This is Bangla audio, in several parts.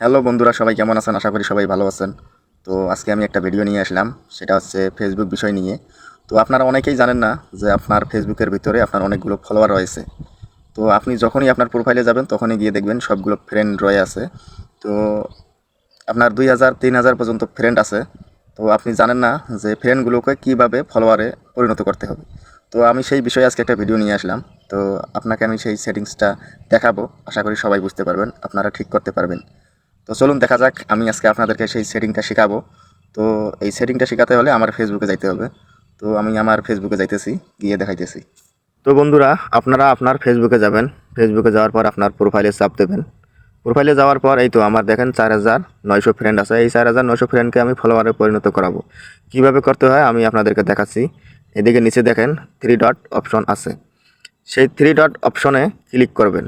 হ্যালো বন্ধুরা, সবাই কেমন আছেন? আশা করি সবাই ভালো আছেন। তো আজকে আমি একটা ভিডিও নিয়ে আসলাম, সেটা হচ্ছে ফেসবুক বিষয় নিয়ে। তো আপনারা অনেকেই জানেন না যে আপনার ফেসবুকের ভিতরে আপনার অনেকগুলো ফলোয়ার রয়েছে। তো আপনি যখনই আপনার প্রোফাইলে যাবেন, তখনই গিয়ে দেখবেন সবগুলো ফ্রেন্ড রয়ে আছে। তো আপনার দুই হাজার, তিন হাজার পর্যন্ত ফ্রেন্ড আছে। তো আপনি জানেন না যে ফ্রেন্ডগুলোকে কীভাবে ফলোয়ারে পরিণত করতে হবে। তো আমি সেই বিষয়ে আজকে একটা ভিডিও নিয়ে আসলাম। তো আপনাকে আমি সেই সেটিংসটা দেখাবো। আশা করি সবাই বুঝতে পারবেন, আপনারা ঠিক করতে পারবেন। তো চলুন দেখা যাক, আমি আজকে আপনাদেরকে সেই সেটিংটা শেখাবো। তো এই সেটিংটা শেখাতে হলে আমার ফেসবুকে যাইতে হবে। তো আমি আমার ফেসবুকে যাইতেছি, গিয়ে দেখাইতেছি। তো বন্ধুরা, আপনারা আপনার ফেসবুকে যাবেন। ফেসবুকে যাওয়ার পর আপনার প্রোফাইলে চাপ দেবেন। প্রোফাইলে যাওয়ার পর, এই তো আমার দেখেন চার হাজার নয়শো ফ্রেন্ড আছে। এই চার হাজার নয়শো ফ্রেন্ডকে আমি ফলোয়ারে পরিণত করাবো। কীভাবে করতে হয়, আমি আপনাদেরকে দেখাচ্ছি। এদিকে নিচে দেখেন থ্রি ডট অপশন আছে। সেই থ্রি ডট অপশনে ক্লিক করবেন।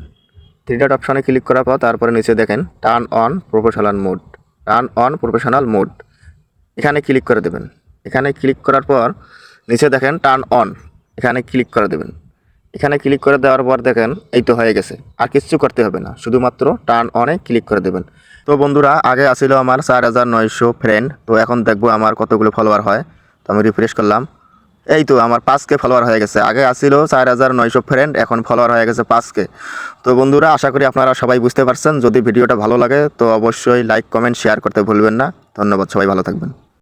থ্রি ডট অপশনে ক্লিক করার পর তারপরে নিচে দেখেন turn on professional mode turn on professional mode এখানে ক্লিক করে দেবেন। এখানে ক্লিক করার পর নিচে দেখেন টার্ন অন এখানে ক্লিক করে দেবেন। এখানে ক্লিক করে দেওয়ার পর দেখেন, এই তো হয়ে গেছে। আর কিচ্ছু করতে হবে না। শুধুমাত্র টার্ন অনে ক্লিক করে দেবেন। তো বন্ধুরা, আগে আসিল আমার চার হাজার নয়শো ফ্রেন্ড তো এখন দেখব আমার কতগুলো ফলোয়ার হয়। তো আমি রিফ্রেশ করলাম। এই তো আমার পাঁচকে ফলোয়ার হয়ে গেছে। আগে আসিল চার হাজার নয়শো ফ্রেন্ড এখন ফলোয়ার হয়ে গেছে পাঁচকে। তো বন্ধুরা, আশা করি আপনারা সবাই বুঝতে পারছেন। যদি ভিডিওটা ভালো লাগে, তো অবশ্যই লাইক কমেন্ট শেয়ার করতে ভুলবেন না। ধন্যবাদ, সবাই ভালো থাকবেন।